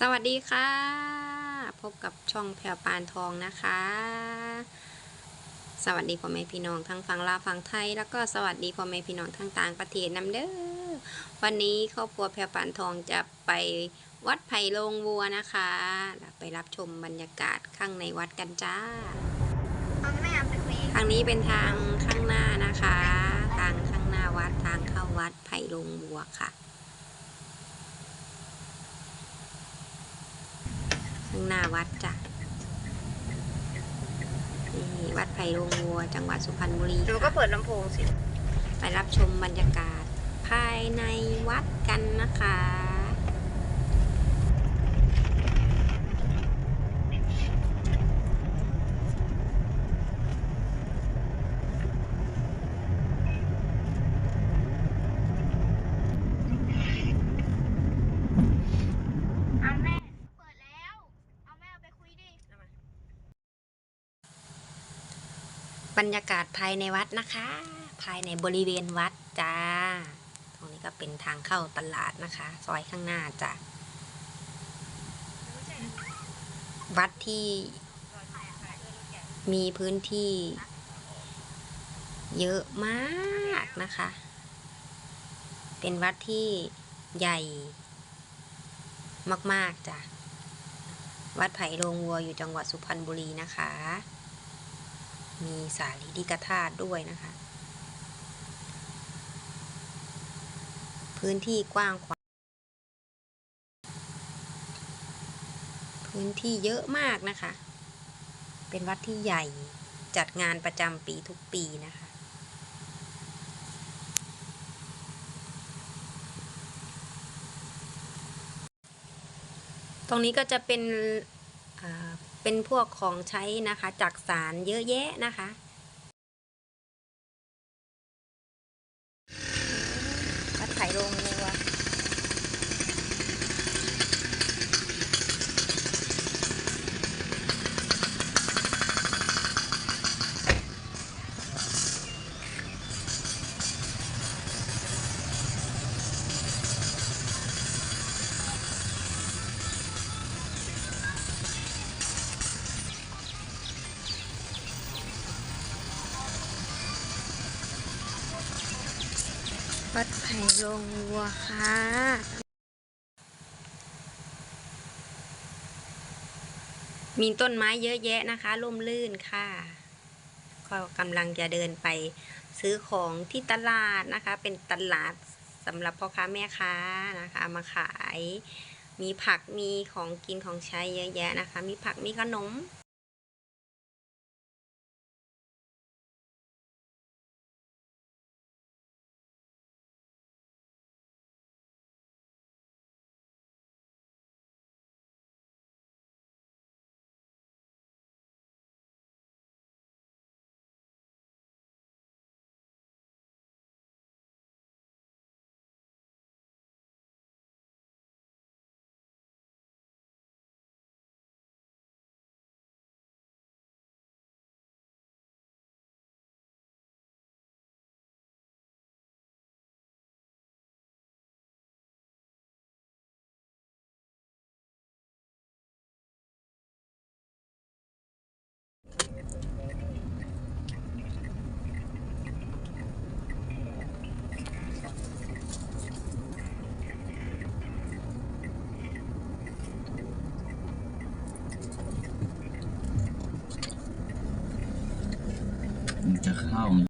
สวัสดีค่ะ พบกับช่องแพรวปานทองนะคะ สวัสดีพ่อแม่พี่น้องทั้งฝั่งลาวฝั่งไทย แล้วก็สวัสดีพ่อแม่พี่น้องทั้งต่างประเทศนำเด้อวันนี้ครอบครัวแพรวปานทองจะไปวัดไผ่โรงวัวนะคะไปรับชมบรรยากาศข้างในวัดกันจ้าทางนี้เป็นทางข้างหน้านะคะ ทางข้างหน้าวัดทางเข้าวัดไผ่โรงวัวค่ะ ข้าง หน้าวัดจ้ะนี่วัดไผ่โรงวัว จังหวัดสุพรรณบุรีหนูก็ค่ะเปิดลำโพงสิ ไปรับชมบรรยากาศภายในวัดกันนะคะ เอาแม่ เปิดแล้ว เอาแม่เอาไปคุยดิ บรรยากาศภายในวัดนะคะ ภายในบริเวณวัดจ้า ตรงนี้ก็เป็นทางเข้าตลาดนะคะ ซอยข้างหน้าจ้ะวัดที่มีพื้นที่ เยอะมากนะคะ เป็นวัดที่ใหญ่มาก ๆจ้ะ วัดไผ่โรงวัวอยู่จังหวัดสุพรรณบุรีนะคะ มีสารีริกธาตุด้วยนะคะ พื้นที่กว้างขวางพื้นที่เยอะมากนะคะ เป็นวัดที่ใหญ่จัดงานประจำปีทุกปีนะคะ ตรงนี้ก็จะเป็น เป็นพวกของใช้นะคะจักสารเยอะแยะนะคะ วัดไผ่โรงวัวค่ะมีต้นไม้เยอะแยะนะคะร่มรื่นค่ะ ก็กำลังจะเดินไปซื้อของที่ตลาดนะคะ เป็นตลาดสำหรับพ่อค้าแม่ค้านะคะ มาขาย มีผักมีของกินของใช้เยอะแยะนะคะ มีผักมีขนม интерраum